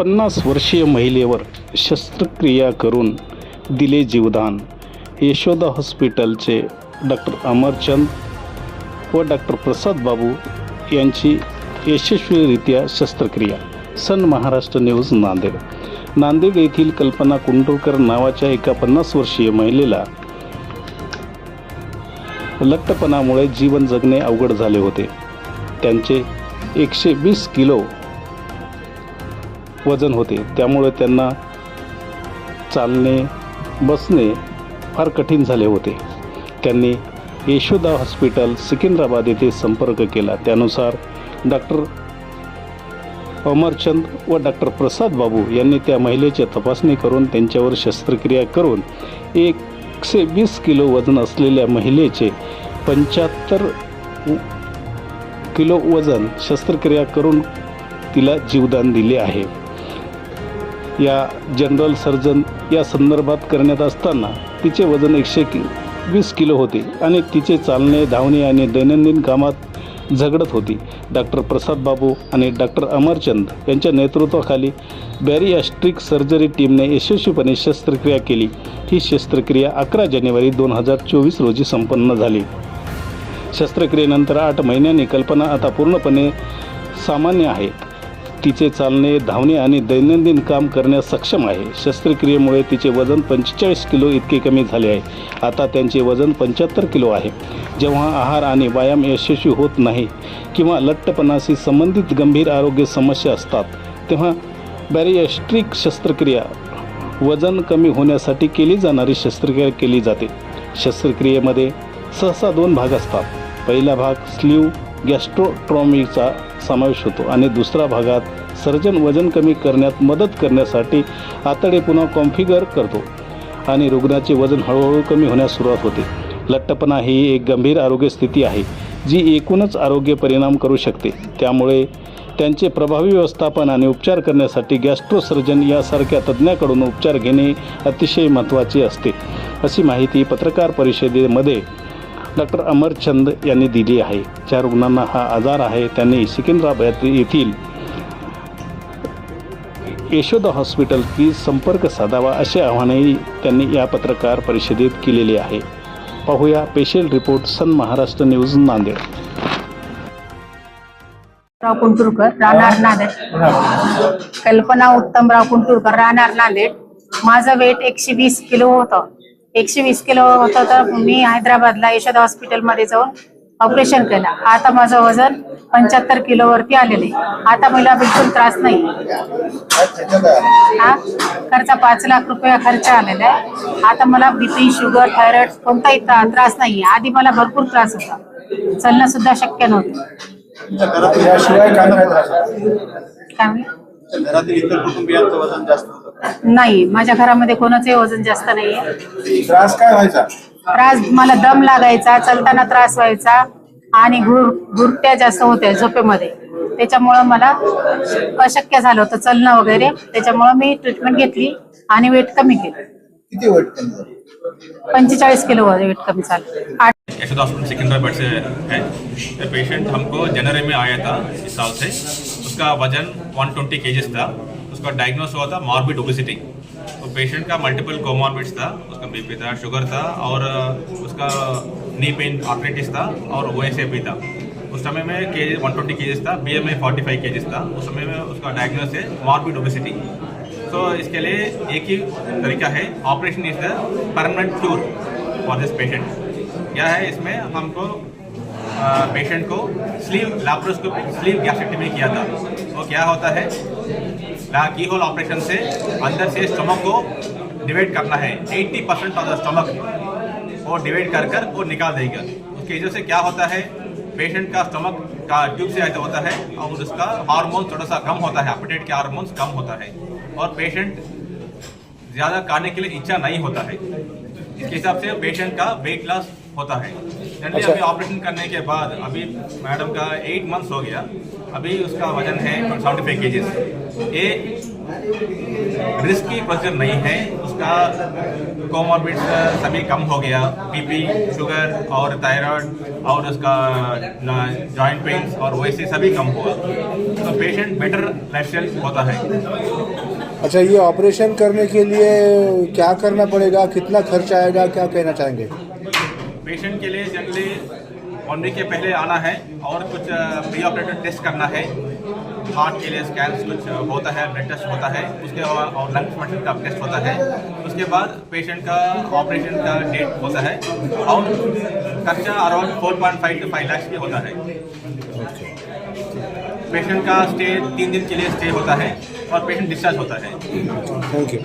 पन्नास वर्षीय महिलेवर शस्त्रक्रिया करून दिले जीवदान. यशोदा हॉस्पिटलचे डॉक्टर अमरचंद व डॉक्टर प्रसाद बाबू यांची यशस्वीरित्या शस्त्रक्रिया. Sun Maharashtra news Nanded. Nanded येथील कल्पना कुंडूरकर नावाच्या एका पन्नास वर्षीय महिलेला लठ्ठपणामुळे जीवन जगणे अवघड झाले होते. त्यांचे एकशे वीस किलो वजन होते. त्यामुळे त्यांना चालणे बसणे फार कठीण झाले होते. त्यांनी यशोदा हॉस्पिटल सिकिंद्राबाद येथे संपर्क केला. त्यानुसार डॉक्टर अमरचंद व डॉक्टर प्रसाद बाबू यांनी त्या महिलेची तपासणी करून त्यांच्यावर शस्त्रक्रिया करून एकशे वीस किलो वजन असलेल्या महिलेचे पंच्याहत्तर किलो वजन शस्त्रक्रिया करून तिला जीवदान दिले आहे. या जनरल सर्जन या संदर्भात करण्यात असताना तिचे वजन एकशे कि वीस किलो होते आणि तिचे चालणे धावणे आणि दैनंदिन कामात झगडत होती. डॉक्टर प्रसाद बाबू आणि डॉक्टर अमरचंद यांच्या नेतृत्वाखाली बॅरियास्ट्रिक सर्जरी टीमने यशस्वीपणे शस्त्रक्रिया केली. ही शस्त्रक्रिया अकरा जानेवारी दोन हजार चोवीस रोजी संपन्न झाली. शस्त्रक्रियेनंतर आठ महिन्यांनी कल्पना आता पूर्णपणे सामान्य आहे. तिचे चालणे धावणे आणि दैनंदिन काम करण्यास सक्षम आहे. शस्त्रक्रियेमुळे तिचे वजन पंचेचाळीस किलो इतके कमी झाले आहे. आता त्यांचे वजन पंच्याहत्तर किलो आहे. जेव्हा आहार आणि व्यायाम यशस्वी होत नाही किंवा लठ्ठपणाशी संबंधित गंभीर आरोग्य समस्या असतात तेव्हा बॅरियस्ट्रिक शस्त्रक्रिया वजन कमी होण्यासाठी केली जाणारी शस्त्रक्रिया केली जाते. शस्त्रक्रियेमध्ये सहसा दोन भाग असतात. पहिला भाग स्लीव गॅस्ट्रोट्रॉमीचा समावेश होतो आणि दुसऱ्या भागात सर्जन वजन कमी करण्यात मदत करण्यासाठी आतडे पुन्हा कॉन्फिगर करतो आणि रुग्णाचे वजन हळूहळू कमी होण्यास सुरुवात होते. लठ्ठपणा ही एक गंभीर आरोग्य स्थिती आहे जी एकूणच आरोग्य परिणाम करू शकते. त्यामुळे त्यांचे प्रभावी व्यवस्थापन आणि उपचार करण्यासाठी गॅस्ट्रोसर्जन यासारख्या तज्ज्ञाकडून उपचार घेणे अतिशय महत्त्वाचे असते. अशी माहिती पत्रकार परिषदेमध्ये डॉक्टर अमरचंद यांनी दिली आहे. ज्या रुग्णांना हा आजार आहे त्यांनी सिकंदराबाद येथील यशोदा हॉस्पिटलशी संपर्क साधावा असे आव्हानही त्यांनी या पत्रकार परिषदेत केलेले आहे. पाहूया special report Sun Maharashtra news Nanded. Rao Kunturkar राहणार नांदेड. कल्पना उत्तमराव कुंटुरकर राहणार नांदेड. माझं वेट एकशे वीस किलो होतं. एकशे वीस किलो होतं तर मी हैदराबादला यशोदा हॉस्पिटलमध्ये जाऊन ऑपरेशन केलं. आता माझं वजन पंच्याहत्तर किलो वरती आलेलं आहे. आता मला बिलकुल त्रास नाही. हा? खर्च पाच लाख रुपये खर्च आलेला आहे. आता मला बीपी शुगर थायरॉइड कोणताही त्रा- त्रास नाही आधी मला भरपूर त्रास होता. चलणं सुद्धा शक्य नव्हतं. काय घरातील इतर कुटुंबियांचं वजन जास्त होतं नाही माझ्या घरामध्ये कोणाचंही वजन जास्त नाहीये त्रास काय व्हायचा? त्रास मला दम लागायचा चलताना त्रास व्हायचा आणि गुर गुरट्या जास्त होत्या झोपेमध्ये. त्याच्यामुळं मला अशक्य झालं होतं चलणं वगैरे. त्याच्यामुळं मी ट्रीटमेंट घेतली आणि वेट कमी केलं. किती वेट कमी झालं? पंचेचाळीस किलो वेट कमी झालं. आठ यशोदा हॉस्पिटल सिकंदराबाद से है। ये पेशेंट हमको जनवरी में आया था इस साल से। उसका वज़न 120 ट्वेंटी था। उसका डायग्नोस हुआ था मॉर्बिड ओबिसिटी तो पेशेंट का मल्टीपल कोमॉर्बिड्स था। उसका बीपी था शुगर था और उसका नी पेन आर्थराइटिस था और ओ भी था। उस समय में के वन ट्वेंटी केजेस था। B M I forty five kgs था। उस समय में उसका डायग्नोस है मॉर्बिड ओबिसिटी तो इसके लिए एक ही तरीका है। Operation is the permanent cure for this patient क्या है इसमें? हमको पेशेंट को स्लीव लैप्रोस्कोपिक स्लीव गैस्ट्रेक्टमी किया था। वो क्या होता है? की होल ऑपरेशन से अंदर से स्टमक को डिवाइड करना है। 80 परसेंट ऑफ़ द स्टमक वो डिवाइड कर कर वो निकाल देगा। उसकी वजह से क्या होता है? पेशेंट का स्टमक का ट्यूब से ऐसा होता है और उसका हार्मोन थोड़ा सा कम होता है। अपडेट के हार्मोन्स कम होता है। और पेशेंट ज़्यादा खाने के लिए इच्छा नहीं होता है। इसके हिसाब से पेशेंट का वेट लॉस होता है। जनरली अभी ऑपरेशन करने के बाद अभी मैडम का एट मंथ्स हो गया। अभी उसका वज़न है सेवेंटी फाइव के ये रिस्की प्रोसीजर नहीं है उसका कोमोबिड्स सभी कम हो गया। बीपी शुगर और थायराइड और उसका जॉइंट पेन्स और वैसे सभी कम हुआ। तो पेशेंट बेटर लाइफ होता है। अच्छा ये ऑपरेशन करने के लिए क्या करना पड़ेगा? कितना खर्च आएगा? क्या कहना चाहेंगे? पेशेंट के लिए जनरली वन के पहले आना है और कुछ प्री ऑपरेटिव टेस्ट करना है। हार्ट के लिए स्कैन कुछ होता है ब्लड टेस्ट होता है, उसके बाद और लंग्स मशीन का टेस्ट होता है। उसके बाद पेशेंट का ऑपरेशन का डेट होता है और खर्चा around four point five two five lakhs की होता है। पेशेंट का स्टे तीन दिन के लिए स्टे होता है और पेशेंट डिस्चार्ज होता है। Thank you